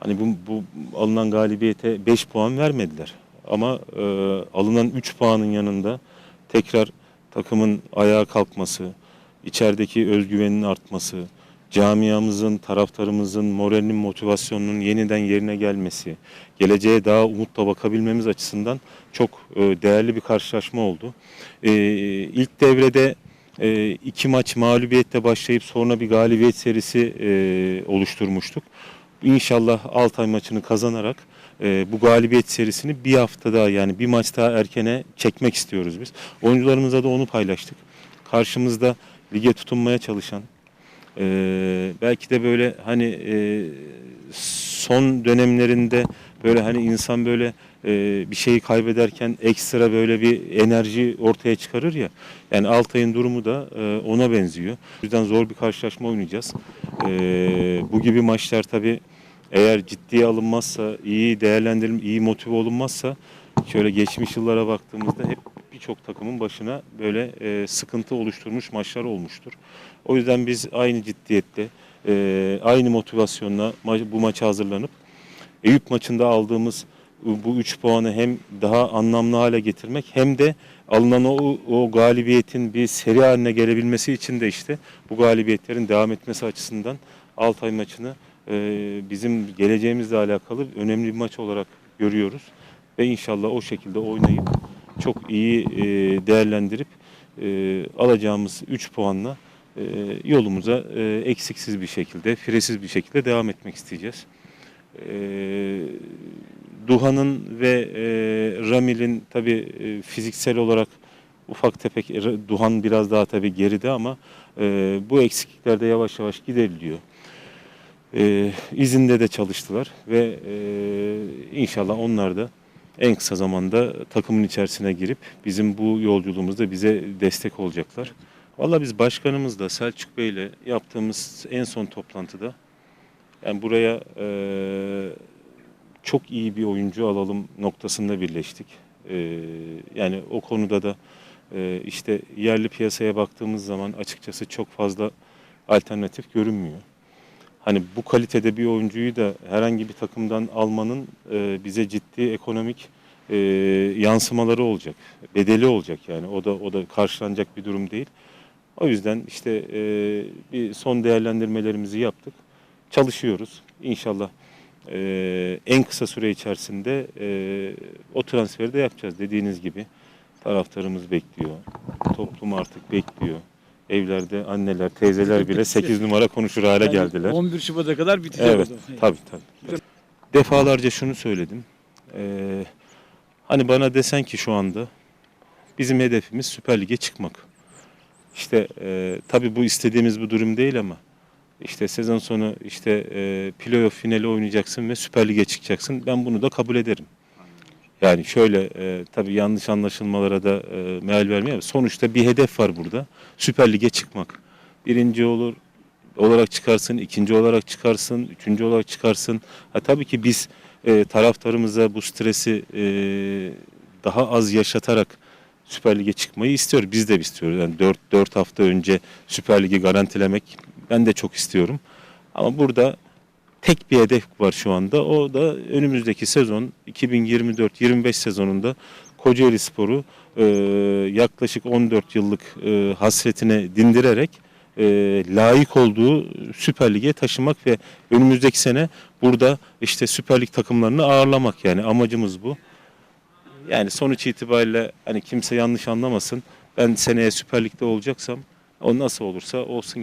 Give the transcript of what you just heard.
Hani bu, bu alınan galibiyete 5 puan vermediler. Ama e, alınan 3 puanın yanında tekrar takımın ayağa kalkması, içerideki özgüvenin artması, camiamızın, taraftarımızın moralinin, motivasyonunun yeniden yerine gelmesi, geleceğe daha umutla bakabilmemiz açısından çok e, değerli bir karşılaşma oldu. E, ilk devrede e, iki maç mağlubiyetle başlayıp sonra bir galibiyet serisi oluşturmuştuk. İnşallah Altay maçını kazanarak e, bu galibiyet serisini bir hafta daha yani bir maç daha erkene çekmek istiyoruz biz. Oyuncularımıza da onu paylaştık. Karşımızda lige tutunmaya çalışan, e, belki de böyle hani e, son dönemlerinde böyle hani insan böyle e, bir şeyi kaybederken ekstra böyle bir enerji ortaya çıkarır ya. Yani Altay'ın durumu da e, ona benziyor. O yüzden zor bir karşılaşma oynayacağız. E, bu gibi maçlar tabii eğer ciddiye alınmazsa, iyi değerlendirilip iyi motive olunmazsa şöyle geçmiş yıllara baktığımızda hep birçok takımın başına böyle e, sıkıntı oluşturmuş maçlar olmuştur. O yüzden biz aynı ciddiyette, e, aynı motivasyonla ma- bu maça hazırlanıp Eyüp maçında aldığımız bu 3 puanı hem daha anlamlı hale getirmek hem de alınan o, o galibiyetin bir seri haline gelebilmesi için de işte bu galibiyetlerin devam etmesi açısından Altay maçını e, bizim geleceğimizle alakalı önemli bir maç olarak görüyoruz. Ve inşallah o şekilde oynayıp çok iyi e, değerlendirip e, alacağımız 3 puanla e, yolumuza e, eksiksiz bir şekilde, firesiz bir şekilde devam etmek isteyeceğiz. E, Duhan'ın ve e, Ramil'in tabi e, fiziksel olarak ufak tefek e, Duhan biraz daha tabi geride ama e, bu eksiklikler de yavaş yavaş gideriliyor. E, izinde de çalıştılar ve e, inşallah onlar da en kısa zamanda takımın içerisine girip bizim bu yolculuğumuzda bize destek olacaklar. Valla biz başkanımızla Selçuk Bey'le yaptığımız en son toplantıda yani buraya e, çok iyi bir oyuncu alalım noktasında birleştik. E, yani o konuda da e, işte yerli piyasaya baktığımız zaman açıkçası çok fazla alternatif görünmüyor. Hani bu kalitede bir oyuncuyu da herhangi bir takımdan almanın e, bize ciddi ekonomik e, yansımaları olacak. Bedeli olacak yani. O da o da karşılanacak bir durum değil. O yüzden işte e, bir son değerlendirmelerimizi yaptık. Çalışıyoruz. İnşallah e, en kısa süre içerisinde e, o transferi de yapacağız. Dediğiniz gibi taraftarımız bekliyor. Toplum artık bekliyor. Evlerde anneler, teyzeler bile 8 numara konuşur hale Yani geldiler. 11 Şubat'a kadar bitecek Evet, o zaman. tabii tabii. Defalarca şunu söyledim. Ee, hani bana desen ki şu anda bizim hedefimiz Süper Lig'e çıkmak. İşte e, tabii bu istediğimiz bu durum değil ama işte sezon sonu işte e, playoff finali oynayacaksın ve Süper Lig'e çıkacaksın. Ben bunu da kabul ederim. Yani şöyle e, tabii yanlış anlaşılmalara da e, meal vermiyor. Sonuçta bir hedef var burada. Süper Lig'e çıkmak. Birinci olur, olarak çıkarsın, ikinci olarak çıkarsın, üçüncü olarak çıkarsın. Ha, tabii ki biz e, taraftarımıza bu stresi e, daha az yaşatarak Süper Lig'e çıkmayı istiyoruz. Biz de istiyoruz. Yani 4, 4 hafta önce Süper Lig'i garantilemek ben de çok istiyorum. Ama burada tek bir hedef var şu anda. O da önümüzdeki sezon 2024-25 sezonunda Kocaeli Spor'u e, yaklaşık 14 yıllık e, hasretine dindirerek e, layık olduğu Süper Lig'e taşımak ve önümüzdeki sene burada işte Süper Lig takımlarını ağırlamak yani amacımız bu. Yani sonuç itibariyle hani kimse yanlış anlamasın. Ben seneye Süper Lig'de olacaksam o nasıl olursa olsun